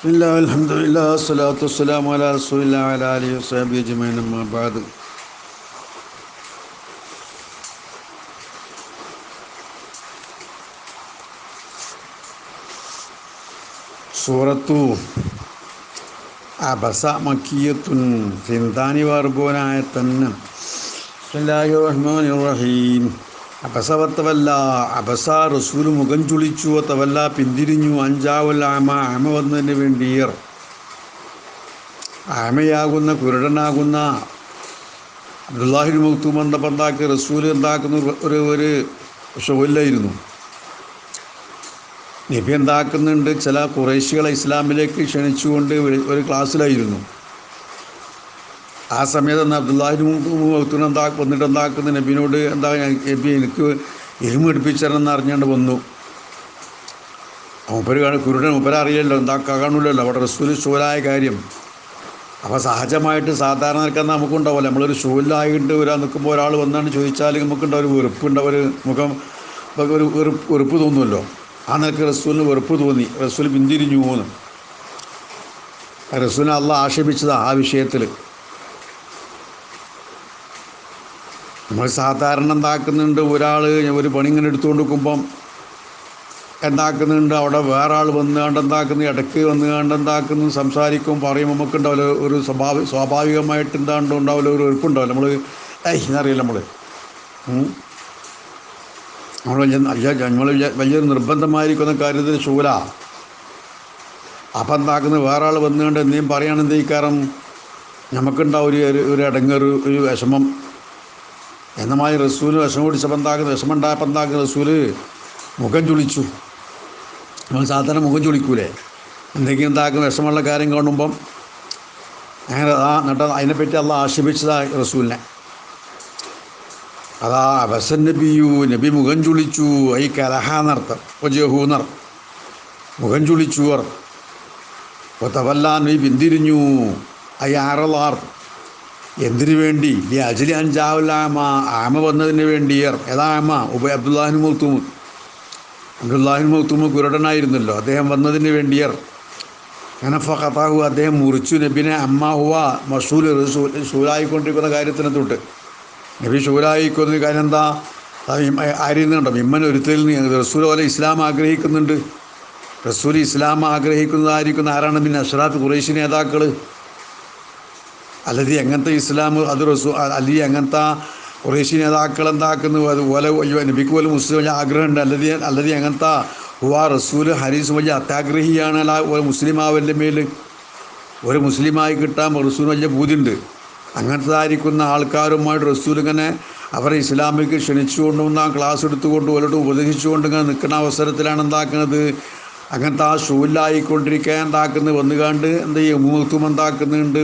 بسم الله الحمد لله الصلاة والسلام على رسول الله وعلى آله وصحبه أجمعين أما بعد സൂറത്തു അബസ മക്കിയത്തുൻ സിന്താനി വർബോനായ തന്നെ ബിസ്മില്ലാഹി റഹ്മാൻ റഹീം അബസവത്തവല്ല അബസ റസൂൽ മുഖം ചുളിച്ചു തവല്ല പിന്തിരിഞ്ഞു അഞ്ചാവല്ല ആമ ആമ വന്നതിന് വേണ്ടിയർ. ആമയാകുന്ന കുരുടനാകുന്ന അബ്ദുല്ലാഹിൽ മുക്തും വന്നപ്പോൾ എന്താക്കി റസൂൽ എന്താക്കുന്ന ഒരു ഒരു ഷോയിലായിരുന്നു നബി എന്താക്കുന്നുണ്ട്? ചില കുറേശികളെ ഇസ്ലാമിലേക്ക് ക്ഷണിച്ചുകൊണ്ട് ഒരു ക്ലാസ്സിലായിരുന്നു. ആ സമയത്ത് തന്നെ അബ്ദുല്ലാഹിന് എന്താ വന്നിട്ട് എന്താക്കുന്ന നബിനോട് എന്താ നബി എനിക്ക് എരുമ എടുപ്പിച്ചാലെന്ന് അറിഞ്ഞുകൊണ്ട് വന്നു. മൂപ്പര് കുരുടൻ മൂപ്പര അറിയില്ലല്ലോ. എന്താ കാണൂലല്ലോ. അവിടെ റസൂൽ ശൂലായ കാര്യം. അപ്പോൾ സഹജമായിട്ട് സാധാരണ നിൽക്കാൻ നമുക്കുണ്ടാവില്ല നമ്മളൊരു ശൂലായിട്ട് ഒരാൾ നിൽക്കുമ്പോൾ ഒരാൾ വന്നാണ് ചോദിച്ചാൽ നമുക്കുണ്ടാവും ഒരു വെറുപ്പുണ്ടാവും ഒരു മുഖം ഒരു വെറുപ്പ് വെറുപ്പ് തോന്നുമല്ലോ. ആ നിലയ്ക്ക് റസൂലിന് വെറുപ്പ് തോന്നി. റസൂൽ പിന്തിരിഞ്ഞു പോകുന്നു റസൂലിനെ അള്ള ആക്ഷേപിച്ചതാണ് ആ വിഷയത്തിൽ നമ്മൾ സാധാരണ എന്താക്കുന്നുണ്ട് ഒരാൾ ഒരു പണി ഇങ്ങനെ എടുത്തുകൊണ്ട് നിൽക്കുമ്പം എന്താക്കുന്നുണ്ട് അവിടെ വേറെ ആൾ വന്ന് കണ്ട് എന്താക്കുന്നു ഇടയ്ക്ക് വന്ന് കണ്ട് എന്താക്കുന്നു സംസാരിക്കും പറയും നമുക്കുണ്ടാവില്ല ഒരു സ്വാഭാവിക സ്വാഭാവികമായിട്ട് എന്താണ്ട് ഉണ്ടാവില്ല ഒരു ഒരുപ്പുണ്ടാവില്ല നമ്മൾ ഏയ് എന്നറിയില്ല നമ്മൾ നമ്മൾ വലിയ വലിയ നമ്മൾ വലിയൊരു നിർബന്ധമായിരിക്കുന്ന കാര്യത്തിൽ ശൂല അപ്പം എന്താക്കുന്നത് വേറെ ആൾ വന്നുകൊണ്ട് എന്തെങ്കിലും പറയുകയാണെന്ന് ഈ കാരണം നമുക്കുണ്ടാവും ഒരു- ഒരു ഇടങ്ങൊരു ഒരു വിഷമം. എന്നമായി റസൂൽ വിഷമം കുടിച്ച പന്താക്ക് വിഷമുണ്ടായ പന്താക്ക് റസൂൽ മുഖം ചുളിച്ചു. നമ്മൾ സാധാരണ മുഖം ചുളിക്കൂലേ? എന്തെങ്കിലും താക്കും വിഷമുള്ള കാര്യം കാണുമ്പം അങ്ങനെ ആ എന്നിട്ട് അതിനെപ്പറ്റി അല്ല ആക്ഷേപിച്ചതാ റസൂലിനെ. അതാ അബസൻ നബിയു നബി മുഖം ചുളിച്ചു ഐ കലഹാന്നർത്ഥം ഒജഹൂന്നർ മുഖം ചുളിച്ചു അവർ തവല്ലാൻ നബി പിന്തിരിഞ്ഞു ഐ ആറലാർ എന്തിനു വേണ്ടി? നീ അജലി അഞ്ചാവില്ല ആമ വന്നതിന് വേണ്ടിയർ ഏതാ ആമ ഉബ അബ്ദുല്ലാഹിൻ മുത്തുമു. അബ്ദുല്ലാഹിൻ മുത്തുമു കുരുടനായിരുന്നല്ലോ. അദ്ദേഹം വന്നതിന് വേണ്ടിയർ കനഫ കഥാഹു അദ്ദേഹം മുറിച്ചു. നബിനെ അമ്മ ഹുവ മഷൂൽ ശൂലായിക്കൊണ്ടിരിക്കുന്ന കാര്യത്തിനെ തൊട്ട്. നബി ഷൂലായിക്കൊന്ന കാര്യം എന്താ? ആരിയുന്നുണ്ടോ മിമ്മൻ ഒരുത്തിൽ റസൂൽ പോലെ ഇസ്ലാം ആഗ്രഹിക്കുന്നുണ്ട്. റസൂൽ ഇസ്ലാം ആഗ്രഹിക്കുന്നതായിരിക്കുന്ന ആരാണ്? പിന്നെ അഷറാത്ത് ഖുറൈശി നേതാക്കൾ അല്ലെങ്കിൽ എങ്ങനത്തെ ഇസ്ലാം അത് റസൂ അല്ലെങ്കിൽ എങ്ങനത്തെ ഖുറൈശി നേതാക്കൾ എന്താക്കുന്നു അതുപോലെ നബിക്ക് പോലെ മുസ്ലിം ആഗ്രഹമുണ്ട്. അല്ലെങ്കിൽ അല്ലെങ്കിൽ എങ്ങനത്തെ ഹുവാ റസൂൽ ഹരീസ് വലിയ അത്യാഗ്രഹിയാണ് അല്ല ഒരു മുസ്ലിം ആവന്റെ മേൽ. ഒരു മുസ്ലിമായി കിട്ടാൻ റസൂൽ വലിയ ബൂതിയുണ്ട് അങ്ങനത്തെ ആയിരിക്കുന്ന ആൾക്കാരുമായിട്ട് റസൂൽ ഇങ്ങനെ അവരെ ഇസ്ലാമിലേക്ക് ക്ഷണിച്ചുകൊണ്ടും ക്ലാസ് എടുത്തുകൊണ്ടും അവരോട് ഉപദേശിച്ചുകൊണ്ട് ഇങ്ങനെ നിൽക്കുന്ന അവസരത്തിലാണ് എന്താക്കുന്നത്? അങ്ങനത്തെ ആ ഷൂലിലായിക്കൊണ്ടിരിക്കാൻ എന്താക്കുന്നത് വന്നുകാണ്ട് എന്ത് ചെയ്യും? മൂത്തും എന്താക്കുന്നുണ്ട്?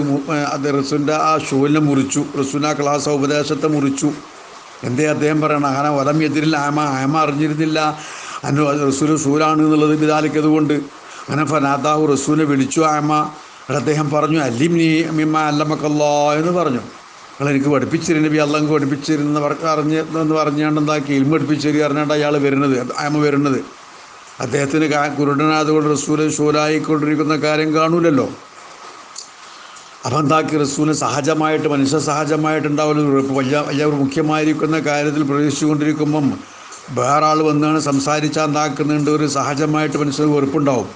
അത് റസൂലിന്റെ ആ ഷൂലിനെ മുറിച്ചു. റസൂലിന്റെ ആ ക്ലാസ് ഉപദേശത്തെ മുറിച്ചു. എന്തേ അദ്ദേഹം പറയണം? അങ്ങനെ വലം എതിരില്ല ആമ ആമ അറിഞ്ഞിരുന്നില്ല. അനു റസൂൽ ഷൂലാണ് എന്നുള്ളത് വിധാലിക്കത് കൊണ്ട്. അങ്ങനെ ഫനാദാഹു റസൂലിനെ വിളിച്ചു ആമ അദ്ദേഹം പറഞ്ഞു അല്ലിം നീ മിമ്മ അല്ലമ്മക്കല്ലോ എന്ന് പറഞ്ഞു. അയാൾ എനിക്ക് പഠിപ്പിച്ചിരുന്ന നബി അല്ലെങ്കിൽ പഠിപ്പിച്ചിരുന്ന അറിഞ്ഞ് എന്ന് പറഞ്ഞുകൊണ്ട് എന്താക്കി? ഇൽമ പഠിപ്പിച്ചിരി അറിഞ്ഞാണ്ട് അയാൾ വരുന്നത് ആമ വരുന്നത് അദ്ദേഹത്തിന് കുരുടനായതുകൊണ്ട് റസൂൽ ഷൂലായിക്കൊണ്ടിരിക്കുന്ന കാര്യം കാണൂലല്ലോ. അപ്പം എന്താക്കി റസൂലിന് സഹജമായിട്ട് മനുഷ്യ സഹജമായിട്ടുണ്ടാവുന്ന വലിയ വലിയ ഒരു മുഖ്യമായിരിക്കുന്ന കാര്യത്തിൽ പ്രവേശിച്ചുകൊണ്ടിരിക്കുമ്പം വേറെ ആൾ വന്നാണ് സംസാരിച്ചാൽ എന്താക്കുന്നുണ്ട് ഒരു സഹജമായിട്ട് മനുഷ്യന് വെറുപ്പുണ്ടാവും.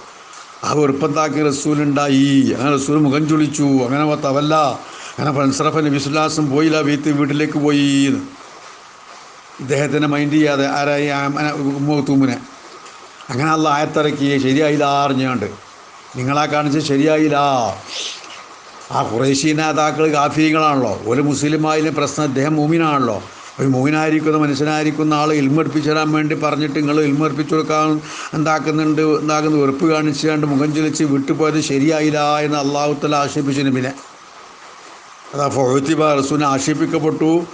ആ വെറുപ്പെന്താക്കി റസൂലുണ്ടായി. അങ്ങനെ റസൂൽ മുഖം ചുളിച്ചു. അങ്ങനെ തവല്ല. അങ്ങനെ ഫൻസറഫ നബിസുല്ലാസും പോയില്ല വീത്ത് വീട്ടിലേക്ക് പോയി. ഇദ്ദേഹത്തിനെ മൈൻഡ് ചെയ്യാതെ ആരായി? ഉമ്മൂത്തുമ്മിനെ അങ്ങനെ അല്ല ആയത്തിറക്കി ശരിയായില്ല അറിഞ്ഞാണ്ട്. നിങ്ങളാ കാണിച്ച് ശരിയായില്ല. ആ കുറേശി നേതാക്കൾ കാഫീങ്ങളാണല്ലോ. ഒരു മുസ്ലിമായാലും പ്രശ്നം അദ്ദേഹം മൂമിനാണല്ലോ. ഒരു മൂമിനായിരിക്കുന്ന മനുഷ്യനായിരിക്കുന്ന ആൾ ഇൽമടുപ്പിച്ചു തരാൻ വേണ്ടി പറഞ്ഞിട്ട് നിങ്ങൾ ഇൽമർപ്പിച്ചു കൊടുക്കാൻ എന്താക്കുന്നുണ്ട് എന്താക്കുന്ന? വെറുപ്പ് കാണിച്ചുകൊണ്ട് മുഖം ചൊലിച്ച് വിട്ടുപോയത് ശരിയായില്ല എന്ന് അള്ളാഹുത്തല ആക്ഷേപിച്ചു. നബിനെ അതാ ഫൊഹത്തിബ റസൂൽ ആക്ഷേപിക്കപ്പെട്ടു.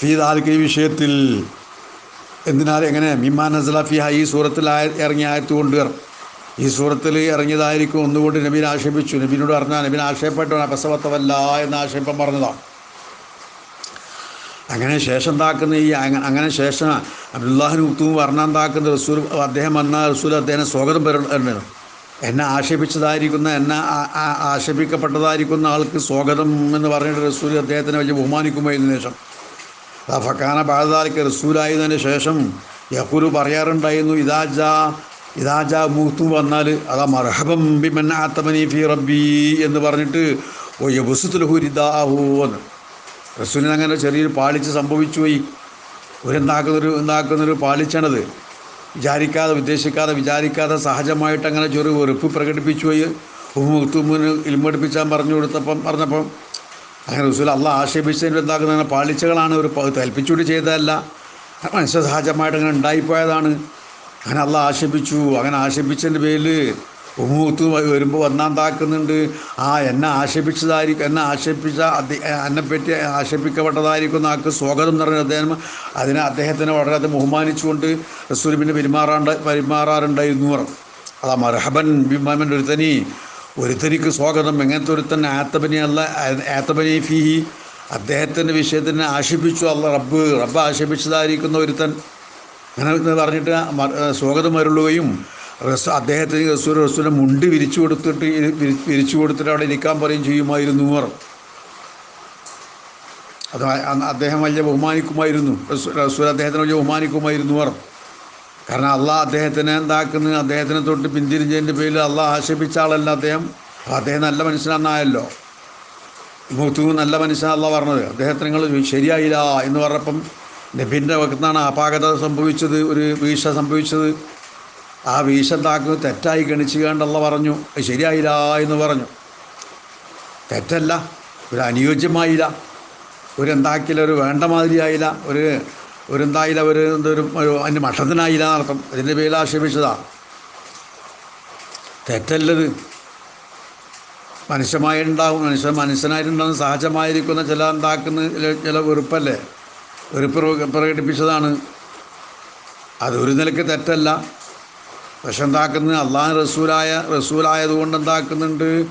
ഫീ ഈ വിഷയത്തിൽ എന്തിനാൽ എങ്ങനെ? മിമാൻ നസലഫിഹ ഈ സൂറത്തിൽ ഇറങ്ങിയ ആയത്ത് കൊണ്ടുവരും ഈ സൂറത്തിൽ ഇറങ്ങിയതായിരിക്കും ഒന്നുകൊണ്ട് നബീൻ ആക്ഷേപിച്ചു. നബീനോട് പറഞ്ഞാൽ നബീൻ ആക്ഷേപപ്പെട്ടവൻ അപസവത്തവല്ല എന്ന് ആക്ഷേപം പറഞ്ഞതാണ് അങ്ങനെ ശേഷം താക്കുന്ന ഈ അങ്ങനെ ശേഷം അബ്ദുല്ലാഹിന് ഉത്തും വർണാൻ താക്കുന്ന റസൂൽ അദ്ദേഹം വന്ന റസൂൽ അദ്ദേഹം സ്വാഗതം പറഞ്ഞു. എന്നെ ആക്ഷേപിച്ചതായിരിക്കുന്ന എന്നെ ആക്ഷേപിക്കപ്പെട്ടതായിരിക്കുന്ന ആൾക്ക് സ്വാഗതം എന്ന് പറഞ്ഞിട്ട് റസൂൽ അദ്ദേഹത്തിനെ വലിയ ഇതിനു ശേഷം. ഫക്കാന ബാധാലിക്ക് റസൂലായതിന് ശേഷം യഹുരു പറയാറുണ്ടായിരുന്നു ഇതാജ ഇതാജ മൂത്തു വന്നാൽ അതാ മർഹബം ബിമൻ ആത്തമനി ഫി റബ്ബി എന്ന് പറഞ്ഞിട്ട് ഓ യബുസുത്തുലഹുരിദാഹു എന്ന് റസൂലിന് അങ്ങനെ ചെറിയൊരു പാളിച്ച് സംഭവിച്ചു പോയി. ഒരു എന്താക്കുന്നൊരു എന്താക്കുന്നൊരു പാളിച്ചാണത്. വിചാരിക്കാതെ ഉദ്ദേശിക്കാതെ വിചാരിക്കാതെ സഹജമായിട്ട് അങ്ങനെ ചെറു വെറുപ്പ് പ്രകടിപ്പിച്ചു പോയി. ഉമ്മുത്തുമ്മിന് ഇൽമടിപ്പിച്ചാൽ പറഞ്ഞു കൊടുത്തപ്പം പറഞ്ഞപ്പം അങ്ങനെ റസൂൽ അള്ള ആക്ഷേപിച്ചതിന് എന്താക്കുന്ന പാളിച്ചകളാണ് ഒരു തൽപ്പിച്ചുകൊണ്ട് ചെയ്തതല്ല. മനുഷ്യ സഹജമായിട്ട് അങ്ങനെ ഉണ്ടായിപ്പോയതാണ്. അങ്ങനെ അള്ള ആക്ഷേപിച്ചു. അങ്ങനെ ആക്ഷേപിച്ചതിന്റെ പേരിൽ ഉമ്മൂത്ത് വരുമ്പോൾ വന്നാന്താക്കുന്നുണ്ട് ആ എന്നെ ആക്ഷേപിച്ചതായിരിക്കും എന്നെ ആക്ഷേപിച്ച എന്നെ എന്നെപ്പറ്റി ആക്ഷേപിക്കപ്പെട്ടതായിരിക്കുന്ന ആൾക്ക് സ്വാഗതം എന്ന് പറഞ്ഞ അദ്ദേഹം അതിനെ അദ്ദേഹത്തിനെ വളരെ ബഹുമാനിച്ചുകൊണ്ട് റസൂൽ പിന്നെ പെരുമാറാണ്ട് പെരുമാറാറുണ്ടായിരുന്നു പറഞ്ഞു. അതാ മർഹബൻ ബിമാമൻ ഒരുത്തനി ഒരുത്തനിക്ക് സ്വാഗതം. എങ്ങനത്തെ ഒരുത്തൻ ആത്തബനി അല്ല ആത്തബനി ഫിഹി. അദ്ദേഹത്തിന്റെ വിഷയത്തിനെ ആശിപ്പിച്ചു അല്ല റബ്ബ് റബ്ബ് ആശിപ്പിച്ചതായിരിക്കുന്ന ഒരുത്തൻ. അങ്ങനെ പറഞ്ഞിട്ട് സ്വാഗതം അരുളുകയും റസ് അദ്ദേഹത്തിന് റസൂൽ റസൂലിനെ മുണ്ട് വിരിച്ചു കൊടുത്തിട്ട് വിരിച്ചു കൊടുത്തിട്ട് അവിടെ ഇരിക്കാൻ പറയും ചെയ്യുമായിരുന്നു അവർ അത് അദ്ദേഹം വലിയ ബഹുമാനിക്കുമായിരുന്നു. റസൂൽ അദ്ദേഹത്തിനെ വലിയ ബഹുമാനിക്കുമായിരുന്നു അവർ കാരണം അള്ളാഹ് അദ്ദേഹത്തിനെ എന്താക്കുന്നു? അദ്ദേഹത്തിനെ തൊട്ട് പിന്തിരിഞ്ഞതിന്റെ പേരിൽ അള്ളാഹ് ആക്ഷേപിച്ച ആളല്ല അദ്ദേഹം. അദ്ദേഹം നല്ല മനുഷ്യനാണെന്നായല്ലോ മുത്തു നല്ല മനുഷ്യനല്ല പറഞ്ഞത്. അദ്ദേഹത്തിന് നിങ്ങൾ ശരിയായില്ല എന്ന് പറഞ്ഞപ്പം നബിന്റെ വക്കത്താണ് അപാകത സംഭവിച്ചത് ഒരു വീഴ്ച സംഭവിച്ചത്. ആ വീഴ്ച എന്താക്കുന്നത് തെറ്റായി ഗണിച്ചു കണ്ടല്ല പറഞ്ഞു. ശരിയായില്ല എന്ന് പറഞ്ഞു. തെറ്റല്ല. ഒരു അനുയോജ്യമായില്ല. ഒരു എന്താക്കില്ല? ഒരു വേണ്ട മാതിരിയായില്ല. ഒരു ഒരു എന്തായില്ല ഒരു എന്തൊരു അതിന്റെ മഠത്തിനായില്ല നടത്തും അതിന്റെ പേരിൽ ആക്ഷേപിച്ചതാ. തെറ്റല്ലത്. മനുഷ്യമായി ഉണ്ടാവും മനുഷ്യ മനുഷ്യനായിട്ടുണ്ടാകുന്ന സഹജമായിരിക്കുന്ന ചില ഉണ്ടാക്കുന്ന ചില- വെറുപ്പല്ലേ? വെറുപ്പ് പ്രക- പ്രകടിപ്പിച്ചതാണ്. അതൊരു നിലയ്ക്ക് തെറ്റല്ല. പക്ഷെ എന്താക്കുന്നത് അള്ളാഹ് റസൂലായ റസൂലായതുകൊണ്ട് എന്താക്കുന്നുണ്ട്?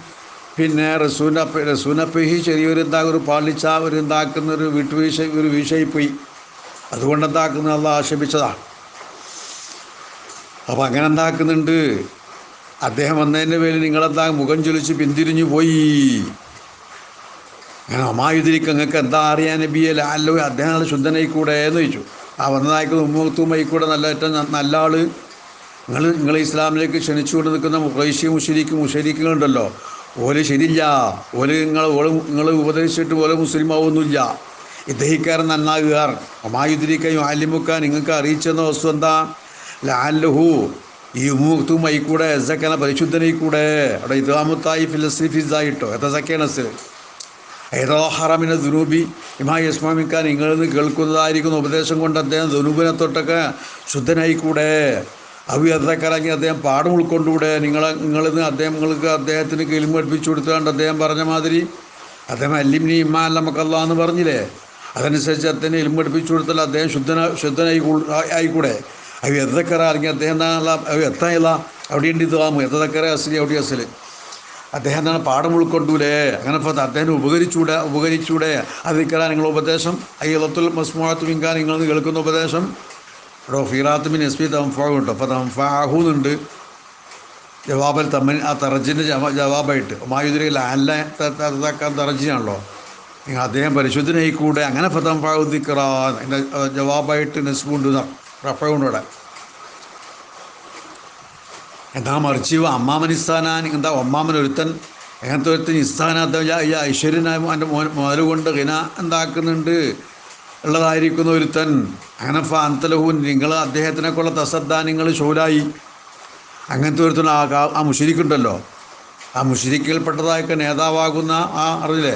പിന്നെ റസൂലിന്റെ റസൂലിനെപ്പഹി ചെറിയൊരു എന്താ ഒരു പാളിച്ച ഒരു എന്താക്കുന്ന ഒരു വിട്ടുവീഴ്ച ഒരു വീഴ്ചയിൽ പോയി അതുകൊണ്ട് എന്താക്കുന്നത് അല്ല ആക്ഷേപിച്ചതാണ്. അപ്പോൾ അങ്ങനെ എന്താക്കുന്നുണ്ട്? അദ്ദേഹം വന്നതിന്റെ പേരിൽ നിങ്ങളെന്താ മുഖം ചൊലിച്ച് പിന്തിരിഞ്ഞു പോയി? അങ്ങനെ അമായുതിരിക്ക് നിങ്ങൾക്ക് എന്താ അറിയാൻ ബിയല്ല അല്ലോ അദ്ദേഹം ശുദ്ധനായിക്കൂടെ എന്ന് ചോദിച്ചു. ആ വന്നതായിക്കുന്ന ഉമ്മുത്തുമായി കൂടെ നല്ല ഏറ്റവും നല്ല ആൾ നിങ്ങൾ നിങ്ങൾ ഇസ്ലാമിലേക്ക് ക്ഷണിച്ചുകൊണ്ട് നിൽക്കുന്ന മുഖൈശി മുഷരിക്കും മുഷരിക്കുന്നുണ്ടല്ലോ ഓൽ ശരിയില്ല. ഓൽ നിങ്ങൾ ഓൾ നിങ്ങൾ ഉപദേശിച്ചിട്ട് ഓൽ മുസ്ലിം ആവുന്നില്ല ഇദ്ദേഹക്കാരൻ നന്നാകുകാർ. ഒമായുദ്രീക്കയും ആലിമുക്ക നിങ്ങൾക്ക് അറിയിച്ചെന്ന വസ്തു എന്താ? ലാലഹു ഈ ഉമ്മുത്തുമായി കൂടെ എസക്കന പരിശുദ്ധനായി കൂടെ അവിടെ ഇതാമത്തായി ഫിലസിഫിസായിട്ടോ എത്ര സക്കേണസ് ഏതോ ഹറമിന ദുനൂബി. ഇമാ യസ്മാമിക്കാൻ നിങ്ങളിൽ നിന്ന് കേൾക്കുന്നതായിരിക്കുന്ന ഉപദേശം കൊണ്ട് അദ്ദേഹം ദുനൂബിനെ തൊട്ടൊക്കെ ശുദ്ധനായിക്കൂടെ. അവി അതൊക്കെ അദ്ദേഹം പാഠം ഉൾക്കൊണ്ടുകൂടെ നിങ്ങളെ നിങ്ങളിൽ നിന്ന് അദ്ദേഹം നിങ്ങൾക്ക് അദ്ദേഹത്തിന് കിളിമ പഠിപ്പിച്ചു കൊടുത്തുകൊണ്ട് അദ്ദേഹം പറഞ്ഞ മാതിരി. അദ്ദേഹം അല്ലിമിനി ഇമ്മ അല്ല എന്ന് പറഞ്ഞില്ലേ? അതനുസരിച്ച് അദ്ദേഹം ഇൽമ പഠിപ്പിച്ചു കൊടുത്താൽ അദ്ദേഹം ശുദ്ധന ശുദ്ധനായി ആയിക്കൂടെ? അവ എത്തക്കറ അല്ലെങ്കിൽ അദ്ദേഹം എന്താണല്ല അവ എത്താനില്ല അവിടെ ഉണ്ട് ഇത് വാമു. എത്തക്കറ അസലി അവിടെ അസൽ? അദ്ദേഹം എന്താണ് പാഠം ഉൾക്കൊണ്ടൂലേ? അങ്ങനെ ഇപ്പോൾ അദ്ദേഹം ഉപകരിച്ചൂടെ ഉപകരിച്ചൂടെ? അതിക്കല നിങ്ങളുടെ ഉപദേശം? അയ്യത്തുൽ മസ്മുഅത്ത് മിങ്കാൻ നിങ്ങൾ കേൾക്കുന്ന ഉപദേശം? ഇവിടെ ഫീറാത്തുമിൻ എസ് പി തംഫാ ഉണ്ട് അപ്പോൾ തംഫാഹുന്നുണ്ട് ജവാബൽ തമ്മൻ ആ തറജിന്റെ ജവാബായിട്ട്. മായുദ്രയിൽ അല്ല തറജിനാണല്ലോ. നിങ്ങൾ അദ്ദേഹം പരിശുദ്ധനായി കൂടെ അങ്ങനെ ഫതംഫാഹുദിക്കറ എന്റെ ജവാബായിട്ട് നെസ്ബുണ്ട് റഫയുണ്ട് എന്താ മറിച്ച് അമ്മാമൻ ഇസ്താനാൻ എന്താ ഒമ്മാമൻ ഒരുത്തൻ എങ്ങനത്തെ ഒരുത്തൻ ഇസ്താനാത്ത ഐശ്വര്യനായ എന്റെ മുതൽ കൊണ്ട് ഹിന എന്താക്കുന്നുണ്ട് ഉള്ളതായിരിക്കുന്ന ഒരുത്തൻ. അങ്ങനെ ഫാന്തലഹൂൻ നിങ്ങൾ അദ്ദേഹത്തിനൊക്കെയുള്ള തസദ്ദാ നിങ്ങൾ അങ്ങനത്തെ ഒരുത്തൻ ആ ആ മുഷിരിക്കുണ്ടല്ലോ. ആ മുഷിരിക്കൽപ്പെട്ടതായൊക്കെ നേതാവാകുന്ന ആ അറിയില്ലേ?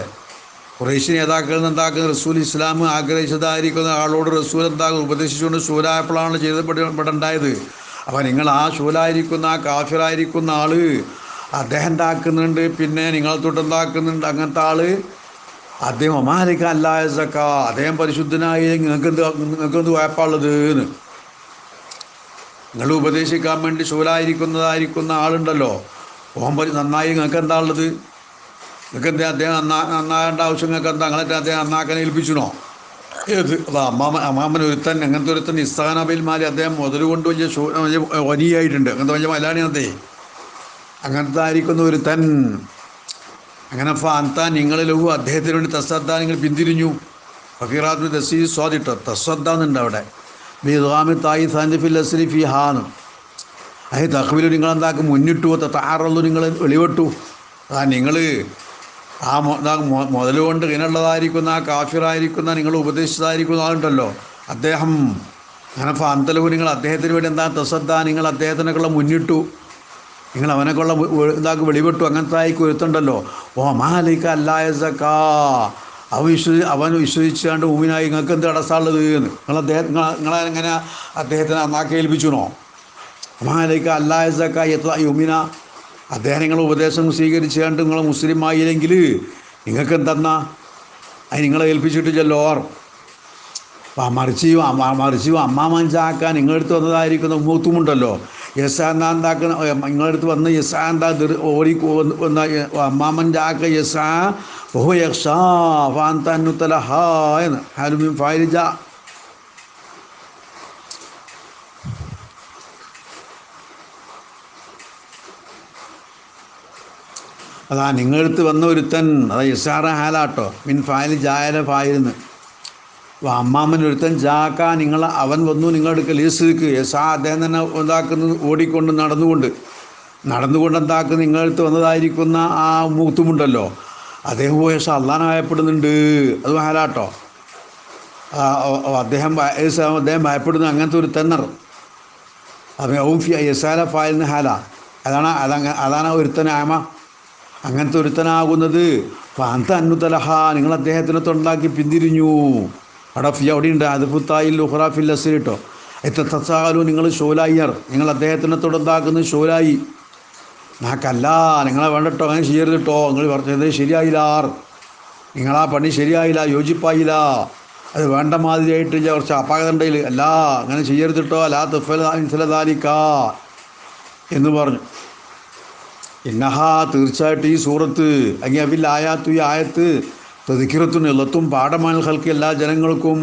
കുറേശ്ശി നേതാക്കളിൽ നിന്ന് എന്താക്കുന്ന റസൂൽ ഇസ്ലാം ആഗ്രഹിച്ചതായിരിക്കുന്ന ആളോട് റസൂൽ എന്താകും ഉപദേശിച്ചുകൊണ്ട് ശൂലായപ്പോഴാണ് ചെയ്തപ്പെടേണ്ടായത് അപ്പോൾ നിങ്ങൾ ആ ശൂലായിരിക്കുന്ന ആ കാഫിറായിരിക്കുന്ന ആൾ അദ്ദേഹം ഉണ്ടാക്കുന്നുണ്ട് പിന്നെ നിങ്ങൾ തൊട്ടുണ്ടാക്കുന്നുണ്ട് അങ്ങനത്തെ ആൾ. അദ്ദേഹം അമാരിക്ക അല്ലായ സക്ക അദ്ദേഹം പരിശുദ്ധനായി നിങ്ങൾക്ക് എന്ത് നിങ്ങൾക്ക് എന്ത് കുഴപ്പമുള്ളത് എന്ന്. നിങ്ങൾ ഉപദേശിക്കാൻ വേണ്ടി ശൂലായിരിക്കുന്നതായിരിക്കുന്ന ആളുണ്ടല്ലോ. ഓൻ പരി- നന്നായി നിങ്ങൾക്ക് എന്താ ഉള്ളത്? നിങ്ങൾക്ക് എന്താ അദ്ദേഹം നന്നാ നന്നാകേണ്ട ആവശ്യം നിങ്ങൾക്ക് എന്താ? നിങ്ങളെ അദ്ദേഹം നന്നാക്കാൻ ഏൽപ്പിച്ചിനോ ഏത്? അതാ അമ്മാമൻ അമ്മാമൻ ഒരുത്തൻ അങ്ങനത്തെ ഒരുത്തൻ? ഇസ്താനബിൽ മാലി അദ്ദേഹം മുതൽ കൊണ്ട് വലിയ വലിയ വനിയായിട്ടുണ്ട്. അങ്ങനത്തെ വലിയ മലയാളി അതേ അങ്ങനത്തെ ആയിരിക്കുന്ന ഒരുത്തൻ. തൻ അങ്ങനെ ഫാൻതാൻ നിങ്ങൾ അദ്ദേഹത്തിന് വേണ്ടി തസ്സദ്ദ നിങ്ങൾ പിന്തിരിഞ്ഞു. ഫക്കീറാത്ത് തസീ സ്വാദിട്ട തസ്സദ്ദ എന്നുണ്ട് അവിടെ. ബിദ്വാമി തായി സാൻഫിൽ അസ്രി ഫി ഹാന്ന് അത് തഹ്വിൽ നിങ്ങൾ മുന്നിട്ടു താറുള്ളു നിങ്ങൾ വെളിവിട്ടു. ആ നിങ്ങൾ ആ മുതൽ കൊണ്ട് ഇങ്ങനെയുള്ളതായിരിക്കുന്ന ആ കാഫിറായിരിക്കുന്ന നിങ്ങൾ ഉപദേശിച്ചതായിരിക്കുന്ന ആളുണ്ടല്ലോ. അദ്ദേഹം അങ്ങനെ അന്തലവു നിങ്ങൾ അദ്ദേഹത്തിന് വേണ്ടി എന്താ തസദ്ദ നിങ്ങൾ അദ്ദേഹത്തിനൊക്കെയുള്ള മുന്നിട്ടു. നിങ്ങൾ അവനൊക്കെയുള്ള ഇതാക്കി വെളിപെട്ടു അങ്ങനത്തെ ആയിക്ക് ഒരുത്തുണ്ടല്ലോ. ഓ മാലിക്ക അല്ലായസക്കാ അവൻ വിശ്വസി അവൻ വിശ്വസിച്ചാണ്ട് ഭൂമിനായി നിങ്ങൾക്ക് എന്ത് തടസ്സമുള്ളത് എന്ന്. നിങ്ങൾ അദ്ദേഹം നിങ്ങൾ നിങ്ങളെങ്ങനെ അദ്ദേഹത്തിനെ നന്നാക്കി ഏൽപ്പിച്ചുണോ? മാലിക്ക അല്ലായസക്ക എത്ര യുമിന അദ്ദേഹം നിങ്ങൾ ഉപദേശം സ്വീകരിച്ചുകൊണ്ട് നിങ്ങൾ മുസ്ലിം ആയില്ലെങ്കിൽ നിങ്ങൾക്ക് എന്തെന്നാ? അത് നിങ്ങളെ ഏൽപ്പിച്ചിട്ട് ചെല്ലോർ അപ്പം മറിച്ച് മറിച്ചിയും അമ്മാമൻ ചാക്കാൻ നിങ്ങളടുത്ത് വന്നതായിരിക്കുന്ന മൂത്തുമുണ്ടല്ലോ യസാന്താക്കുന്ന നിങ്ങളടുത്ത് വന്ന് യസാന്ത ഓടി വന്ന അമ്മാമൻ ചാക്ക യസാ ഓഹോ യക്ഷാ ഫാൻ തന്നുത്തല ഹാ എന്ന്. ഹാലുമിൻ ഫാരിജ. അതാ നിങ്ങളടുത്ത് വന്ന ഒരുത്തൻ അതാ ഇഷാറ ഹാലാട്ടോ. മിൻ ഫായൽ ജായല ഫായിരുന്നു അപ്പോൾ അമ്മാമൻ ഒരുത്തൻ ജാക്ക നിങ്ങൾ അവൻ വന്നു നിങ്ങളെടുക്കൽ ഈ സ്ഥിതിക്ക് യസാ അദ്ദേഹം തന്നെ ഉണ്ടാക്കുന്നത് ഓടിക്കൊണ്ട് നടന്നുകൊണ്ട്. നടന്നുകൊണ്ട് എന്താക്കുന്നത് നിങ്ങളടുത്ത് വന്നതായിരിക്കുന്ന ആ മൂത്തുമുണ്ടല്ലോ അദ്ദേഹം പോയ അള്ളാൻ ഭയപ്പെടുന്നുണ്ട്. അത് ഹാലാട്ടോ. അദ്ദേഹം അദ്ദേഹം ഭയപ്പെടുന്നു. അങ്ങനത്തെ ഒരു തെന്നർ. ഔഫിയ യസാല ഫായലിന് ഹാല. അതാണ് അതങ്ങ അതാണ് ഒരുത്തനാമ അങ്ങനത്തെ ഒരുത്തനാകുന്നത് പാന്ത അന്നുതലഹ നിങ്ങൾ അദ്ദേഹത്തിനെ തൊണ്ടാക്കി പിന്തിരിഞ്ഞു അടഫി അവിടെയുണ്ട് അതുഫുത്തായിൽ ഉഹ്റാഫിൽ അസിർ കേട്ടോ എത്ര തസാലു നിങ്ങൾ ഷോലായിയർ നിങ്ങൾ അദ്ദേഹത്തിനെ തൊടുണ്ടാക്കുന്നത് ഷോലായി. നാക്കല്ല നിങ്ങളെ വേണ്ടട്ടോ അങ്ങനെ ചെയ്യരുത് കേട്ടോ നിങ്ങൾ പറഞ്ഞത് ശരിയായില്ലാർ നിങ്ങളാ പണി ശരിയായില്ല യോജിപ്പായില്ല. അത് വേണ്ട മാതിരിയായിട്ട് കുറച്ച് അപാകതണ്ടയിൽ അല്ല അങ്ങനെ ചെയ്യരുത് കേട്ടോ അല്ലാ തുഫലാലിക്ക എന്ന് പറഞ്ഞു. ഇന്നഹാ തീർച്ചയായിട്ടും ഈ സൂറത്ത് അങ്ങേ അവിൽ ആയാത്തു ഈ ആയത്ത് തെതിക്കിറത്തും എല്ലത്തും പാഠമാൽ ഹൽക്ക് എല്ലാ ജനങ്ങൾക്കും.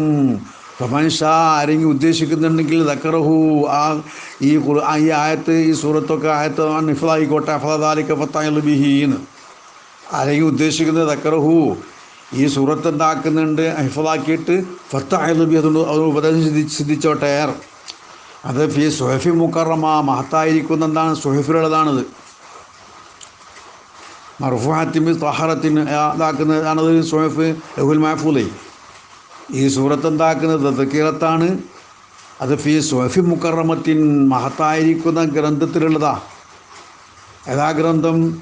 പ്രപഞ്ച ആരെങ്കിലും ഉദ്ദേശിക്കുന്നുണ്ടെങ്കിൽ ദക്കറഹു ആ ഈ ഈ ആയത്ത് ഈ സൂറത്തൊക്കെ ആയത്ത് നിഫലായിക്കോട്ടെ അഫലാലിക്ക ഫത്തായുള്ള ബിഹീന്ന് ആരെങ്കിലും ഉദ്ദേശിക്കുന്നത് ദക്കറഹു ഈ സൂറത്ത് എന്താക്കുന്നുണ്ട് ഹിഫലാക്കിയിട്ട് ഫത്തായുള്ള ബി അതുകൊണ്ട് അത് ഉപദേശം സിദ്ധി- സിദ്ധിച്ചോട്ടെ. അത് ഫി സുഹഫി മുക്കറമ മഹത്തായിരിക്കുന്ന എന്താണ് സുഹഫിലുള്ളതാണിത്. മർഫുഹാത്തിമി തഹറത്തിന് ഇതാക്കുന്നതാണത് സോഫ് ലഹുൽ മഹഫൂലി ഈ സൂറത്ത് എന്താക്കുന്നത് ദക്കീറത്താണ് അത് ഫി സോഫി മുക്കറമത്തിൻ മഹത്തായിരിക്കുന്ന ഗ്രന്ഥത്തിലുള്ളതാ. ഏതാ ഗ്രന്ഥം?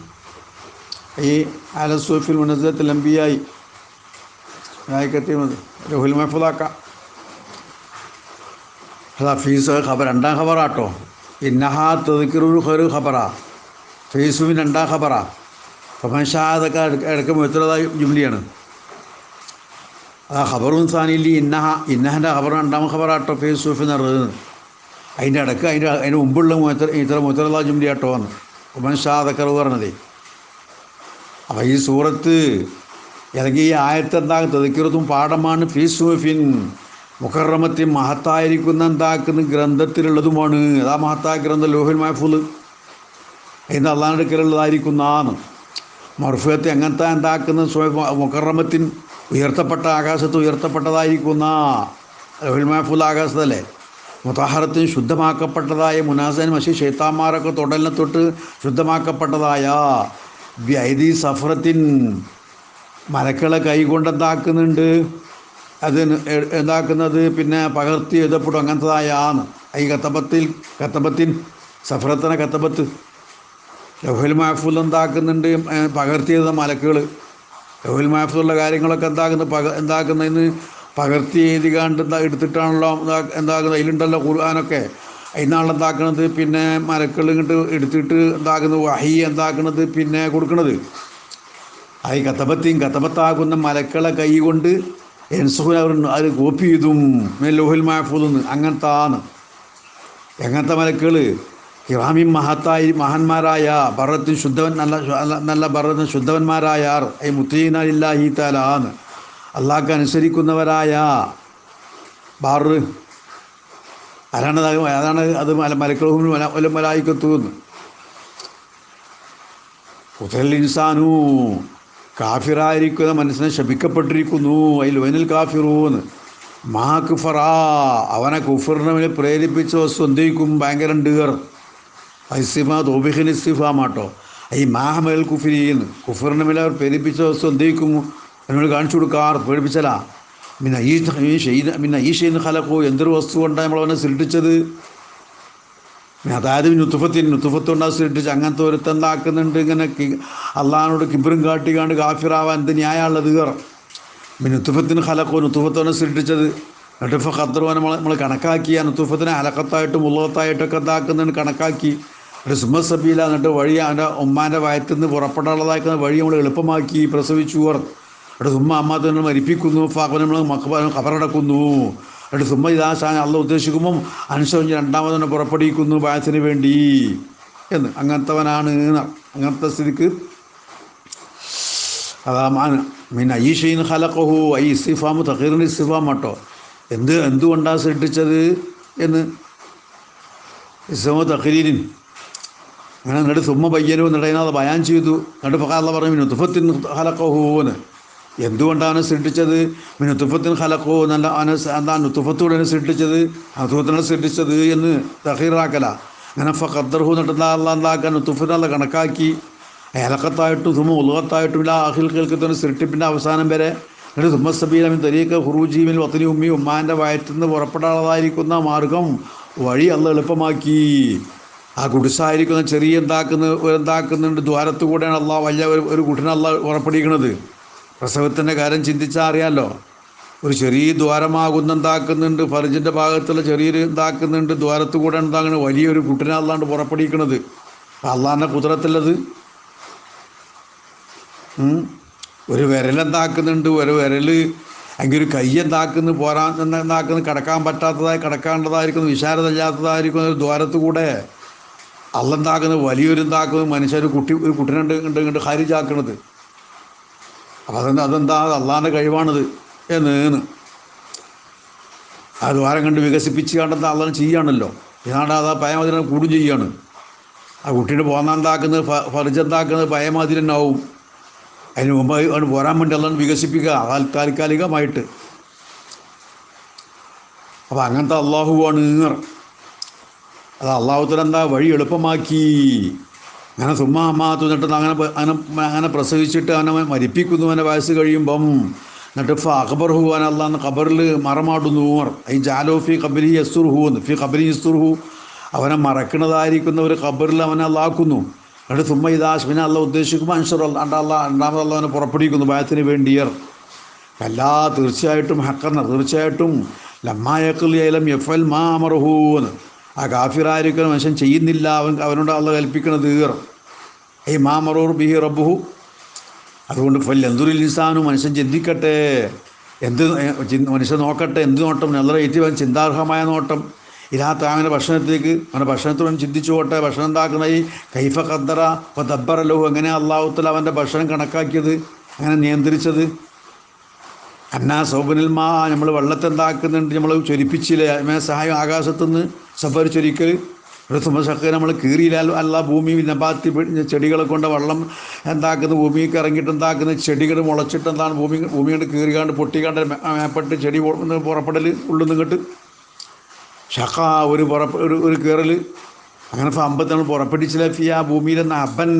ഈ അലസോഫിൽ മുനസത്തിൽ എംപിയായി ആയിക്കത്തിയത് ലഹുൽ മഹഫൂദാക്ക. അതാ ഫീസ് ഖബർ രണ്ടാം ഖബറാട്ടോ. ഇന്നഹാ തെതുക്കിറു ഹെറു ഖബറാ. ഫീസുവിൻ രണ്ടാം ഖബറാ. പ്രപഞ്ചാതൊക്കെ ഇടയ്ക്ക് എത്രതായ ജുംലിയാണ്. ആ ഖബറും സാനില്ലി ഇന്നഹ ഇന്നഹന്റെ ഖബർ രണ്ടാമത് ഖബറാട്ടോ ഫേസ് സൂഫ് എന്ന് പറയുന്നത് അതിന്റെ അടക്ക് അതിന്റെ അതിന്റെ മുമ്പുള്ള മുത്തർ ഇത്ര മുത്തലതാ ജുംലിയാട്ടോ ഷാ അതൊക്കെ പറഞ്ഞതേ. അപ്പോൾ ഈ സൂറത്ത് അല്ലെങ്കിൽ ഈ ആയത്ത് എന്താ തെതിക്കിറത്തും പാഠമാണ് ഫീസ് സൂഫിൻ. മുഖറമത്തിൽ മഹത്തായിരിക്കുന്ന എന്താക്കുന്ന ഗ്രന്ഥത്തിലുള്ളതുമാണ്. അതാ മഹത്തായ ഗ്രന്ഥം ലോഹിൽ മഹഫൂൽ അള്ളാഹിന്റെ അള്ളാഹെടുക്കലുള്ളതായിരിക്കുന്നതാണ് മർഫുയത്ത് എങ്ങനത്തെ സ്വയം മുക്കറമത്തിൻ ഉയർത്തപ്പെട്ട ആകാശത്ത് ഉയർത്തപ്പെട്ടതായിരിക്കുന്ന റഹുൽ മഹഫുൽ ആകാശത്തല്ലേ? മുതാഹറത്തിന് ശുദ്ധമാക്കപ്പെട്ടതായ മുനാസൻ മഷി ഷെയ്ത്താന്മാരൊക്കെ തൊടലിനെ തൊട്ട് ശുദ്ധമാക്കപ്പെട്ടതായ വ്യൈദി സഫറത്തിൻ മലക്കളെ കൈകൊണ്ട് എന്താക്കുന്നുണ്ട് അത് എന്താക്കുന്നത്? പിന്നെ പകർത്തി എഴുതപ്പെടും അങ്ങനത്തതായാണ്. ഈ കത്തബത്തിൽ കത്തബത്തിൻ സഫറത്തിനെ കത്തബത്ത് ലഹുൽ മഹഫൂൽ എന്താക്കുന്നുണ്ട് പകർത്തി എഴുതുന്ന മലക്കുകൾ ലഹുൽ മഹഫൂലുള്ള കാര്യങ്ങളൊക്കെ എന്താക്കുന്ന പക എന്താക്കുന്നതിന് പകർത്തി എഴുതി കണ്ട് എടുത്തിട്ടാണല്ലോ എന്താക്കുന്നത് അതിലുണ്ടല്ലോ ഖുർആാനൊക്കെ. അതിനാണല്ലോ എന്താക്കുന്നത് പിന്നെ മലക്കൾ ഇങ്ങോട്ട് എടുത്തിട്ട് എന്താക്കുന്നത് വഹി എന്താക്കുന്നത് പിന്നെ കൊടുക്കുന്നത് ആ ഈ കത്തബത്തിയും കത്തബത്താകുന്ന മലക്കളെ കൈ കൊണ്ട് എൻസുഹുൻ അവർ അത് കോപ്പി ചെയ്തും. ലോഹിൽ മഹഫൂദ് അങ്ങനത്തെ ആണ് എങ്ങനത്തെ മലക്കുകൾ കിറാമി മഹത്തായി മഹാന്മാരായ ബറത്തിന് ശുദ്ധവൻ നല്ല നല്ല- ബറത്തിന് ശുദ്ധവന്മാരായ ഈ മുത്തീനില്ലാഹി താലാന്ന് അള്ളാഹ്ക്ക് അനുസരിക്കുന്നവരായ ബാറ് ആരാണ് അത് അതാണ് അത് മല മലക്കളും മല മലായിക്കത്തുന്ന് ഇൻസാനു കാഫിറായിരിക്കുന്ന മനസ്സിനെ ശപിക്കപ്പെട്ടിരിക്കുന്നു. അതിൽ വനിൽ കാഫിറൂന്ന് മാ കുഫറാ അവനെ കുഫറിനെ പ്രേരിപ്പിച്ച വസ്തു എന്തിക്കും ഭയങ്കര ഡീർ ഐസിഫ തോബിഹിൻ ഇസ്തിഫാമാട്ടോ ഈ മാഹമൽ കുഫിരിന്ന് കുഫറിനെ മേലെ അവർ പേരിപ്പിച്ച വസ്തു എന്തിക്കും എന്നോട് കാണിച്ചു കൊടുക്കാർ പേടിപ്പിച്ചലാ. പിന്നെ ഈ ഷെയ്ന പിന്നെ ഈ ഷെയ്ന് ഹലക്കോ എന്തൊരു വസ്തു കൊണ്ടാണ് അവനെ സൃഷ്ടിച്ചത്? അതായത് നുത്തുഫത്തിന് നുത്തുഫത്ത് കൊണ്ടാ സൃഷ്ടിച്ച് അങ്ങനത്തെ ഒരുത്തെന്താക്കുന്നുണ്ട് ഇങ്ങനെ അള്ളഹാനോട് കിബിറും കാട്ടിക്കാണ്ട് കാഫിറാവാൻ എന്ത് ന്യായമുള്ളത് കയറ പിന്നെ നുത്തുഫത്തിന് ഹലക്കോ നുത്തുഫത്തോനെ സൃഷ്ടിച്ചത്. നട്ടുഫ ഖദ്റുവാൻ നമ്മൾ നമ്മൾ കണക്കാക്കി. ആ നുത്തുഫത്തിനെ അലക്കത്തായിട്ടും ഉള്ളത്തായിട്ടൊക്കെ എന്താക്കുന്നുണ്ട് കണക്കാക്കി. ഒരു സുമസബീല എന്നിട്ട് വഴി അവന്റെ ഉമ്മാന്റെ വയറ്റിൽ നിന്ന് പുറപ്പെടാനുള്ളതാക്കുന്ന വഴി നമ്മൾ എളുപ്പമാക്കി. പ്രസവിച്ചു ഓർ അവിടെ സുമ്മ തന്നെ മരിപ്പിക്കുന്നു. ഫാഖ് നമ്മൾ മക്ക കബറടക്കുന്നു. എന്നിട്ട് സുമ്മ ഇതാശാൻ അള്ള ഉദ്ദേശിക്കുമ്പം അനുശോചിച്ച് രണ്ടാമതെന്നെ പുറപ്പെടുവിക്കുന്നു ബായത്തിന് വേണ്ടി. എന്ന് അങ്ങനത്തവനാണ്. അങ്ങനത്തെ സ്ഥിതിക്ക് അതാമാണ് മീൻ ഐഷീൻ ഹലക്കഹു ഐ ഇസ്തിഫാമ് തഖീറിന് ഇസ്തിഫാം കേട്ടോ എന്ത് എന്തുകൊണ്ടാണ് സൃഷ്ടിച്ചത് എന്ന്? ഇസ്ലാമ തഖീരിൻ. അങ്ങനെ എന്നിട്ട് സുമ്മ പയ്യനു എന്നിട്ട് അത് ബയാൻ ചെയ്തു. എന്നിട്ട് ഫഹാദ പറഞ്ഞു മിനുത്തുഫത്തിൻ ഹലക്കഹൂന്ന് എന്തുകൊണ്ടാണ് സൃഷ്ടിച്ചത്? മിനുത്തുഫത്തിൻ ഹലക്കോ എന്നല്ല അനസ് എന്താ നുത്തുഫത്തോടെ സൃഷ്ടിച്ചത്? അതുഫത്തിനാണ് സൃഷ്ടിച്ചത് എന്ന് തഹീറാക്കല. അങ്ങനെ ഫഖദ്ദർഹു എന്നിട്ട് എന്താ അല്ല എന്താക്കാൻ? നുത്തുഫത്തിനല്ല കണക്കാക്കി. ഏലക്കത്തായിട്ടും സുമ ഉലകത്തായിട്ടും ഇല്ല അഖിൽ കേൾക്കുന്ന സൃഷ്ടിപ്പിന്റെ അവസാനം വരെ. എന്നിട്ട് സുമ്മസബീലമിൻ തരീക്ക ഹുറൂജീമിൽ വത്തനി ഉമ്മി ഉമ്മാന്റെ വയറ്റിൽ നിന്ന് പുറപ്പെടാനുള്ളതായിരിക്കുന്ന മാർഗം വഴി അല്ല എളുപ്പമാക്കി. ആ കുടിസായിരിക്കുന്ന ചെറിയ എന്താക്കുന്ന എന്താക്കുന്നുണ്ട് ദ്വാരത്ത് കൂടെയാണ് അള്ളാഹ് വലിയ ഒരു ഒരു കുട്ടിനല്ല ഉറപ്പടിക്കുന്നത് പ്രസവത്തിന്റെ കാര്യം ചിന്തിച്ചാൽ അറിയാമല്ലോ ഒരു ചെറിയ ദ്വാരമാകുന്ന എന്താക്കുന്നുണ്ട് ഫർജിന്റെ ഭാഗത്തുള്ള ചെറിയൊരു എന്താക്കുന്നുണ്ട് ദ്വാരത്ത് കൂടെ എന്താകുന്നത് വലിയൊരു കുട്ടിനെ പുറപ്പെടിക്കുന്നത് അള്ളാഹിന്റെ കുതിരത്തുള്ളത്. ഒരു വിരലെന്താക്കുന്നുണ്ട് ഒരു വിരൽ അല്ലെങ്കിൽ ഒരു കൈ എന്താക്കുന്നു പോരാ എന്താക്കുന്നു കിടക്കാൻ പറ്റാത്തതായി കിടക്കാണ്ടതായിരിക്കുന്നു വിശാലതല്ലാത്തതായിരിക്കുന്നു ഒരു ദ്വാരത്ത് കൂടെ. അല്ലെന്താക്കുന്നത്? വലിയൊരു എന്താക്കുന്നത്? മനുഷ്യർ കുട്ടി ഒരു കുട്ടിനുണ്ട് ഉണ്ട് കണ്ട് ഹരിജാക്കണത്. അപ്പം അതെന്താ അതെന്താ? അത് അള്ളാന്റെ കഴിവാണിത്. എന്ന്. ആ ദ്വാരം കണ്ട് വികസിപ്പിച്ച് കണ്ടെന്താ അള്ളാൻ ചെയ്യാണല്ലോ? ഇതാണ്ട് അത് ആ പയമതിനെ കൂടും ചെയ്യാണ്. ആ കുട്ടീനെ പോന്നാണ്ടാക്കുന്നത് ഫർജ് എന്താക്കുന്നത്? പയമാതിരി തന്നെ ആവും. അതിന് മുമ്പ് അവിടെ പോരാൻ വേണ്ടി അല്ലാണ്ട് വികസിപ്പിക്കുക. താൽ- താൽക്കാലികമായിട്ട് അപ്പം അങ്ങനത്തെ അള്ളാഹുവാണ് ഈർ. അത് അള്ളാഹുത്തല എന്താ വഴി എളുപ്പമാക്കി. അങ്ങനെ സുമ്മാ അമ്മ തിന്നിട്ട് അങ്ങനെ അങ്ങനെ അങ്ങനെ പ്രസവിച്ചിട്ട് അവനെ മരിപ്പിക്കുന്നു അവന്റെ വയസ്സ് കഴിയുമ്പം. എന്നിട്ട് ഫ അക്ബർ ഹു അവൻ അള്ളാന്ന് ഖബറിൽ മറമാടുന്നു ഈ ജാലോ ഫി ഖബരി യസ്തുർ ഹു എന്ന്. ഫി ഖബരി യസ്തുർ ഹു അവനെ മറക്കണതായിരിക്കുന്ന ഒരു ഖബറിൽ അവനെ അള്ളാക്കുന്നു എന്നിട്ട് സുമ്മ ഇതാശ്വിനെ അല്ല ഉദ്ദേശിക്കുമ്പോൾ അൻഷർ അണ്ട അല്ല രണ്ടാമത് അല്ല അവനെ പുറപ്പെടുവിക്കുന്നു ഭയത്തിന് വേണ്ടിയർ എല്ലാ തീർച്ചയായിട്ടും ഹക്കർന്ന തീർച്ചയായിട്ടും ലമ്മായക്കലിയലം എഫ് എൽ മാ അമർഹൂന്ന് ആ കാഫിറായിരിക്കുന്ന മനുഷ്യൻ ചെയ്യുന്നില്ല. അവൻ അവനോട് അള്ള കൽപ്പിക്കണത് തീർ ഈ മാമറൂർ ബിഹി റബ്ബുഹു. അതുകൊണ്ട് ഫൽ എന്തൊരു ഇൻസാനും മനുഷ്യൻ ചിന്തിക്കട്ടെ. എന്ത് മനുഷ്യൻ നോക്കട്ടെ. എന്ത് നോട്ടം? നല്ല ഏറ്റവും ചിന്താർഹമായ നോട്ടം. ഇല്ലാത്ത അങ്ങനെ ഭക്ഷണത്തിലേക്ക് അവന്റെ ഭക്ഷണത്തിനും ചിന്തിച്ചു പോട്ടെ. ഭക്ഷണം ഉണ്ടാക്കുന്ന ഈ കൈഫ ഖദ്ദറ അപ്പോൾ ദബ്ബറലഹു എങ്ങനെ അള്ളാഹുത്തല അവന്റെ ഭക്ഷണം കണക്കാക്കിയത്? അങ്ങനെ നിയന്ത്രിച്ചത്? അന്നാ സൗബനിൽ നമ്മൾ വെള്ളത്തെന്താക്കുന്നുണ്ട് നമ്മൾ ചൊരിപ്പിച്ചില്ലേ? മേ സഹായം ആകാശത്തുനിന്ന് സഫർ ചൊരിക്കൽ സുമശക്തി നമ്മൾ കീറിയില്ല. അല്ല ഭൂമി നബാത്തി ചെടികളെ കൊണ്ട് വെള്ളം എന്താക്കുന്ന ഭൂമിക്ക് ഇറങ്ങിയിട്ട് എന്താക്കുന്ന ചെടികൾ മുളച്ചിട്ട് എന്താണ് ഭൂമി ഭൂമി കൊണ്ട് കീറിക്കാണ്ട് പൊട്ടിക്കാണ്ട് മേപ്പെട്ട് ചെടി പുറപ്പെടൽ ഉള്ളു നിന്നിട്ട് ഷക്ക ഒരു പുറപ്പ ഒരു ഒരു കീറൽ അങ്ങനെ അമ്പത്തി നമ്മൾ പുറപ്പെടിച്ചില്ല ഫിയ ഭൂമിയിൽ നിന്ന് അബൻ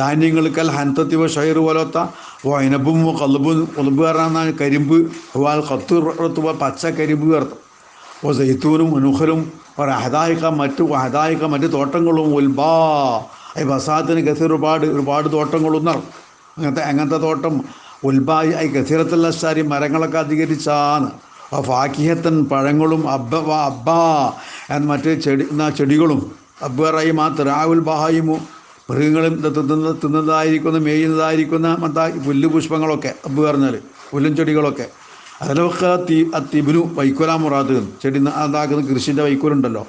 ധാന്യങ്ങൾക്കൽ ഹൻതത്തിവ ഷയർ പോലത്ത ഓ അതിനൊപ്പം കലുബും കൊളുമ്പ് കയറാന്നാണ് കരിമ്പ് വാൽ കത്തുവ പച്ച കരിമ്പ് കയർത്തും അപ്പോൾ സൈത്തൂനും മനുഹരും ഒരു അഹദായിക്ക മറ്റു അഹദായിക്ക മറ്റു തോട്ടങ്ങളും ഉൽബാ ഈ ബസാത്തിന് ഗസീർ ഒരുപാട് ഒരുപാട് തോട്ടങ്ങളും നടക്കും അങ്ങനത്തെ അങ്ങനത്തെ തോട്ടം ഉൽബായി ഐ ഗസീറത്തുള്ള സാരി മരങ്ങളൊക്കെ അധികരിച്ചാണ് ആ ഫാക്കിഹത്തൻ പഴങ്ങളും അബ്ബ അബ്ബ എന്ന് മറ്റ് ചെടി ചെടികളും അബ്ബറായി മാ തിറാവുൽ ബഹായിമു മൃഗങ്ങളും തിന്നുന്ന തിന്നുന്നതായിരിക്കുന്ന മേയുന്നതായിരിക്കുന്ന മറ്റാ പുല്ല് പുഷ്പങ്ങളൊക്കെ അബ്ബ് പറഞ്ഞാൽ പുല്ലും ചെടികളൊക്കെ. അതിലൊക്കെ തീ തിബിനു വൈക്കോലാ മുറാദ് ചെടി ഉണ്ടാക്കുന്ന കൃഷിന്റെ വൈക്കോലുണ്ടല്ലോ.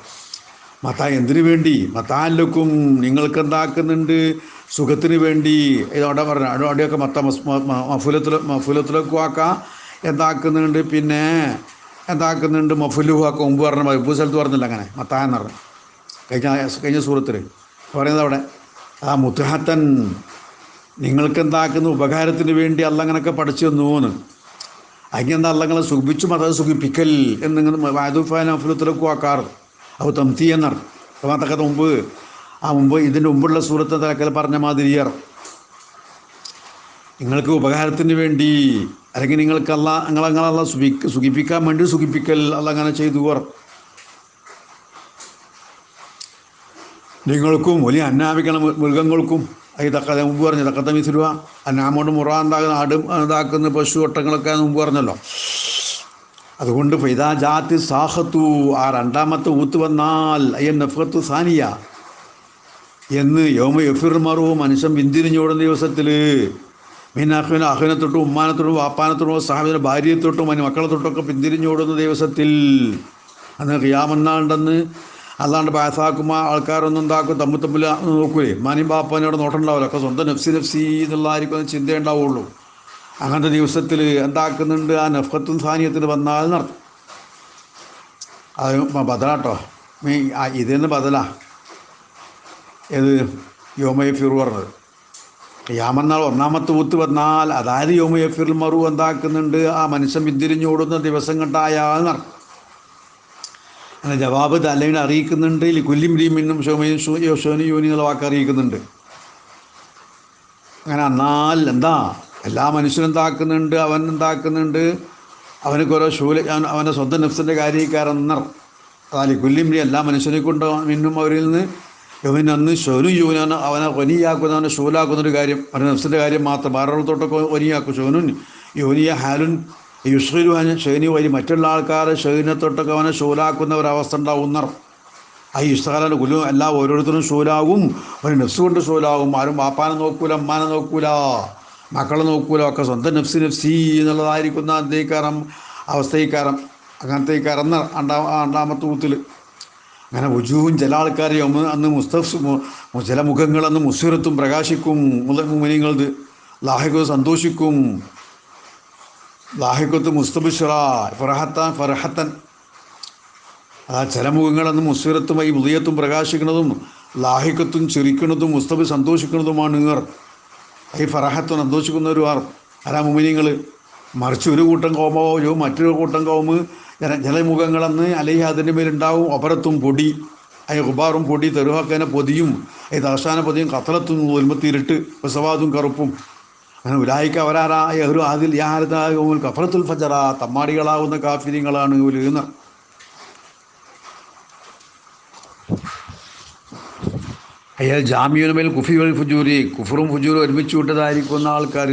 മത്താ എന്തിനു വേണ്ടി? മത്താലക്കും നിങ്ങൾക്ക് എന്താക്കുന്നുണ്ട് സുഖത്തിന് വേണ്ടി. ഇതോടെ പറഞ്ഞു അവിടെ അവിടെയൊക്കെ മത്ത മഫുലത്തിൽ മഫുലത്തിലൊക്കെ ആക്കാം എന്താക്കുന്നുണ്ട്? പിന്നെ എന്താക്കുന്നുണ്ട്? മഫുലു ആക്കാം മുമ്പ് പറഞ്ഞ മുമ്പ് സ്ഥലത്ത് പറഞ്ഞില്ല അങ്ങനെ. മത്താ എന്ന് പറഞ്ഞു. കഴിഞ്ഞ കഴിഞ്ഞ സൂറത്തിൽ പറയുന്നത് അവിടെ. ആ മുത്തഹത്തൻ നിങ്ങൾക്ക് എന്താക്കുന്ന ഉപകാരത്തിന് വേണ്ടി അല്ലങ്ങനൊക്കെ പഠിച്ചു തന്നൂന്ന് അങ്ങനെന്താ അല്ലങ്ങളെ സുഖിപ്പിച്ചു മത സുഖിപ്പിക്കൽ എന്നിങ്ങനെ വാദുഫാനഫുലത്തിലൊക്കെ ആക്കാർ അപ്പോൾ തംതി എന്നർ അതൊക്കെ മുമ്പ് ആ മുമ്പ് ഇതിന്റെ മുമ്പുള്ള സൂറത്തെ തലക്കൽ പറഞ്ഞ മാതിരിയർ നിങ്ങൾക്ക് ഉപകാരത്തിന് വേണ്ടി അല്ലെങ്കിൽ നിങ്ങൾക്കല്ല നിങ്ങളങ്ങളല്ല സുഖി സുഖിപ്പിക്കാൻ വേണ്ടി സുഖിപ്പിക്കൽ അല്ല അങ്ങനെ ചെയ്തു അവർ നിങ്ങൾക്കും വലിയ അന്നാമിക്കണ മൃഗങ്ങൾക്കും ഈ തക്ക മുമ്പ് പറഞ്ഞു തക്കത്ത മിസുരുവ അന്നാമോണ്ട് മുറ ഉണ്ടാകുന്ന ആടും ഇതാക്കുന്ന പശു ഒട്ടങ്ങളൊക്കെ മുമ്പ് പറഞ്ഞല്ലോ. അതുകൊണ്ട് ഫൈദാ ജാത്തി സാഹത്തു ആ രണ്ടാമത്തെ ഊത്ത് വന്നാൽ അയ്യൻ നഫത്തു സാനിയ. എന്ന് യോമ യഫിർ മറു മനുഷ്യൻ പിന്തിരിഞ്ഞോടുന്ന ദിവസത്തിൽ മീനാഖുവിനെ അഹുവിനെ തൊട്ടും ഉമ്മാനെ തൊട്ടും വാപ്പാനെ തൊട്ടും അതിന് മക്കളെ തൊട്ടൊക്കെ പിന്തിരിഞ്ഞോടുന്ന ദിവസത്തിൽ അന്ന് ഖിയാമെന്നാണ്ടെന്ന് അല്ലാണ്ട് ബാസാക്കുമ്പോൾ ആൾക്കാരൊന്നും ഉണ്ടാക്കും തമ്മിൽ തമ്മിൽ നോക്കൂലേ. മാനിയും ബാപ്പനോട് നോട്ടുണ്ടാവില്ല. ഒക്കെ സ്വന്തം നഫ്സി നഫ്സി എന്നുള്ളതായിരിക്കും ചിന്ത ഉണ്ടാവുള്ളൂ അങ്ങനത്തെ ദിവസത്തിൽ എന്താക്കുന്നുണ്ട്? ആ നഫത്തും സാനിയത്തിന് വന്നാൽ നടത്തും. അത് ബദലാട്ടോ. മീ ഇതിന് ബദലാ. ഏത്? യോമയഫിർ പറഞ്ഞത്. യാമന്നാൾ ഒന്നാമത്തെ ഊത്ത് വന്നാൽ അതായത് യോമയ ഫിർ മറു എന്താക്കുന്നുണ്ട്? ആ മനുഷ്യൻ പിന്തിരിഞ്ഞോടുന്ന ദിവസം കണ്ടായാൽ നടക്കും. അങ്ങനെ ജവാബ് തലവിനെ അറിയിക്കുന്നുണ്ട് കുല്ലിം രീമിന്നും ഷോമയും യോശോനും യോനികളെ വാക്ക് അറിയിക്കുന്നുണ്ട്. അങ്ങനെ എന്നാൽ എന്താ? എല്ലാ മനുഷ്യനും എന്താക്കുന്നുണ്ട് അവൻ എന്താക്കുന്നുണ്ട്? അവനക്ക് ഓരോ ശൂല അവന്റെ സ്വന്തം നഫ്സിന്റെ കാര്യക്കാരെന്നർ അതായത് കുല്ലിംരി എല്ലാ മനുഷ്യനെ കൊണ്ട് മിന്നും അവരിൽ നിന്ന് ഇവൻ അന്ന് ഷോനും യൂനാണ് അവനെ ഒനിയാക്കുന്ന അവനെ ഷൂലാക്കുന്നൊരു കാര്യം അവന്റെ നഫ്സിന്റെ കാര്യം മാത്രം വേറെ തൊട്ടൊക്കെ ഒനിയാക്കും ഷോനും യോനിയ ഹാലുൻ യുഷ്ഖിലുഹാൻ ഷെയ്നി വഴി മറ്റുള്ള ആൾക്കാരെ ഷെയ്നെ അവനെ ശൂലാക്കുന്ന ഒരവസ്ഥ ഉണ്ടാവുന്നർ. ആ ഇസ്തകാലം കുലു എല്ലാ ഓരോരുത്തരും ശൂലാവും ഒരു നെഫ്സ് കൊണ്ട് ശൂലാവും ആരും പാപ്പാനെ നോക്കൂല അമ്മാനെ നോക്കൂല മക്കളെ നോക്കൂല. ഒക്കെ സ്വന്തം നെഫ്സി നെഫ്സി എന്നുള്ളതായിരിക്കുന്ന അന്തേക്കാരം അവസ്ഥയിക്കാരം അങ്ങനത്തെ കറന്ന രണ്ടാ രണ്ടാമത്തെ ഊത്തിൽ. അങ്ങനെ ഉജുവും ചില ആൾക്കാരെയും അന്ന് മുസ്തഫ് ചില മുഖങ്ങൾ അന്ന് പ്രകാശിക്കും. മുനിങ്ങളത് ലാഹിക്കും സന്തോഷിക്കും. ലാഹിക്കത്ത് മുസ്തബിഷറ ഫറഹത്താൻ ഫറഹത്തൻ ആ ചില മുഖങ്ങളെന്ന് മുസ്ഫിറത്തുമായി ഉദയത്തും പ്രകാശിക്കുന്നതും ലാഹിക്കത്തും ചിരിക്കുന്നതും മുസ്തബി സന്തോഷിക്കുന്നതുമാണ് ഇങ്ങർ ഈ ഫറഹത്തും സന്തോഷിക്കുന്നവരും ആർ ആരാ മുമിനിങ്ങൾ മറിച്ച് ഒരു കൂട്ടം കോമോ മറ്റൊരു കൂട്ടം കോമ് ജന ചില മുഖങ്ങളന്ന് അല്ലെങ്കിൽ അതിന്റെ മേലുണ്ടാവും ഒപരത്തും പൊടി അയ ഉബാറും പൊടി തെരുവാക്കേനെ പൊതിയും ഈ ദർശാന പൊതിയും കത്തലത്തും ഒൽമത്തിരിട്ട് വിസവാദും കറുപ്പും. അങ്ങനെ ഉലായിക്ക് അവരാരാ ഒരു ആദിൽ യാഹാരത്താകുമ്പോൾ കഫറത്തുൽ ഫജറ തമ്മാടികളാവുന്ന കാഫിര്യങ്ങളാണ് ഇവരുന്ന് അയാൾ ജാമ്യുനുമേൽ കുഫി ഫുജൂരി കുഫറും ഫുജൂരും ഒരുമിച്ച് വിട്ടതായിരിക്കുന്ന ആൾക്കാർ